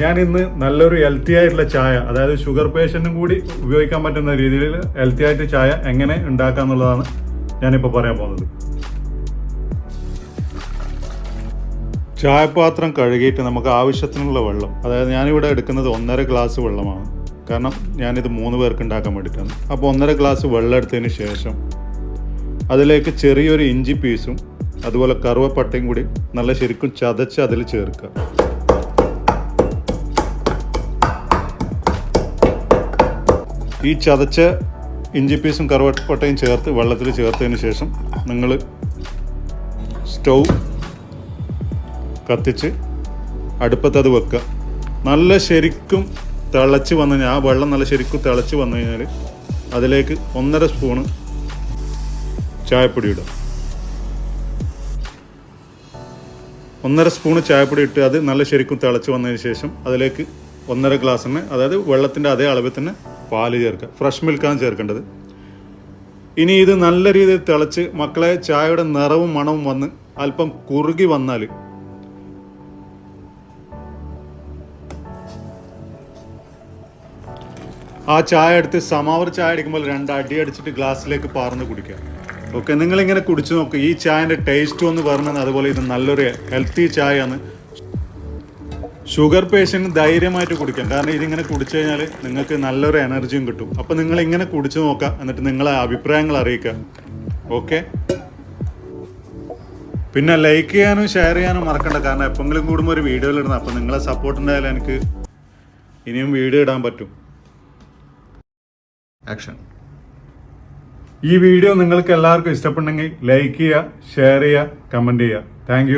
ഞാൻ ഇന്ന് നല്ലൊരു ഹെൽത്തി ആയിട്ടുള്ള ചായ അതായത് ഷുഗർ പേഷ്യന്റും കൂടി ഉപയോഗിക്കാൻ പറ്റുന്ന രീതിയിൽ ഹെൽത്തി ആയിട്ട് ചായ എങ്ങനെ ഉണ്ടാക്കുക എന്നുള്ളതാണ് ഞാനിപ്പോൾ പറയാൻ പോകുന്നത്. ചായപാത്രം കഴുകിയിട്ട് നമുക്ക് ആവശ്യത്തിനുള്ള വെള്ളം അതായത് ഞാനിവിടെ എടുക്കുന്നത് ഒന്നര ഗ്ലാസ് വെള്ളമാണ്. കാരണം ഞാനിത് മൂന്ന് പേർക്ക് ഉണ്ടാക്കാൻ വേണ്ടിയിട്ടാണ്. അപ്പോൾ ഒന്നര ഗ്ലാസ് വെള്ളം എടുത്തതിന് ശേഷം അതിലേക്ക് ചെറിയൊരു ഇഞ്ചി പീസും അതുപോലെ കറുവപ്പട്ടയും കൂടി നല്ല ശരിക്കും ചതച്ച് അതിൽ ചേർക്കുക. ഈ ചതച്ച ഇഞ്ചി പീസും കറുവപ്പട്ടയും ചേർത്ത് വെള്ളത്തിൽ ചേർത്തതിന് ശേഷം നിങ്ങൾ സ്റ്റൗ കത്തിച്ച് അടുപ്പത്ത് അത് വെക്കുക. നല്ല ശരിക്കും തിളച്ച് വന്നു കഴിഞ്ഞാൽ ആ വെള്ളം നല്ല ശരിക്കും തിളച്ച് വന്നു കഴിഞ്ഞാൽ അതിലേക്ക് ഒന്നര സ്പൂണ് ചായപ്പൊടി ഇടുക. ഒന്നര സ്പൂണ് ചായപ്പൊടി ഇട്ട് അത് നല്ല ശരിക്കും തിളച്ച് വന്നതിന് ശേഷം അതിലേക്ക് ഒന്നര ഗ്ലാസ്സിന് അതായത് വെള്ളത്തിന്റെ അതേ അളവിൽ തന്നെ പാൽ ചേർക്കുക ഫ്രഷ് മിൽക്കാണ് ചേർക്കേണ്ടത്. ഇനി ഇത് നല്ല രീതിയിൽ തിളച്ച് മക്കളെ ചായയുടെ നിറവും മണവും വന്ന് അല്പം കുറുകി വന്നാൽ ആ ചായ എടുത്ത് സമാവർ ചായ അടിക്കുമ്പോൾ രണ്ട് അടി അടിച്ചിട്ട് ഗ്ലാസ്സിലേക്ക് പാർന്ന് കുടിക്കുക. ഓക്കെ നിങ്ങളിങ്ങനെ കുടിച്ചു നോക്കുക ഈ ചായന്റെ ടേസ്റ്റ് ഒന്ന് പറഞ്ഞത് അതുപോലെ ഇത് നല്ലൊരു ഹെൽത്തി ചായയാണ്. ഷുഗർ പേഷ്യന്റ് ധൈര്യമായിട്ട് കുടിക്കാം. കാരണം ഇതിങ്ങനെ കുടിച്ചു കഴിഞ്ഞാൽ നിങ്ങൾക്ക് നല്ലൊരു എനർജിയും കിട്ടും. അപ്പോൾ നിങ്ങൾ ഇങ്ങനെ കുടിച്ചു നോക്കുക എന്നിട്ട് നിങ്ങളെ അഭിപ്രായങ്ങൾ അറിയിക്കുക ഓക്കെ പിന്നെ ലൈക്ക് ചെയ്യാനും ഷെയർ ചെയ്യാനും മറക്കണ്ട. കാരണം എപ്പോഴെങ്കിലും കൂടുമ്പോൾ ഒരു വീഡിയോയിൽ ഇടണം അപ്പോൾ നിങ്ങളെ സപ്പോർട്ട് ഉണ്ടായാലും എനിക്ക് ഇനിയും വീഡിയോ ഇടാൻ പറ്റും. ആക്ഷൻ ഈ വീഡിയോ നിങ്ങൾക്ക് എല്ലാവർക്കും ഇഷ്ടപ്പെട്ടെങ്കിൽ ലൈക്ക് ചെയ്യുക ഷെയർ ചെയ്യുക കമന്റ് ചെയ്യുക. താങ്ക്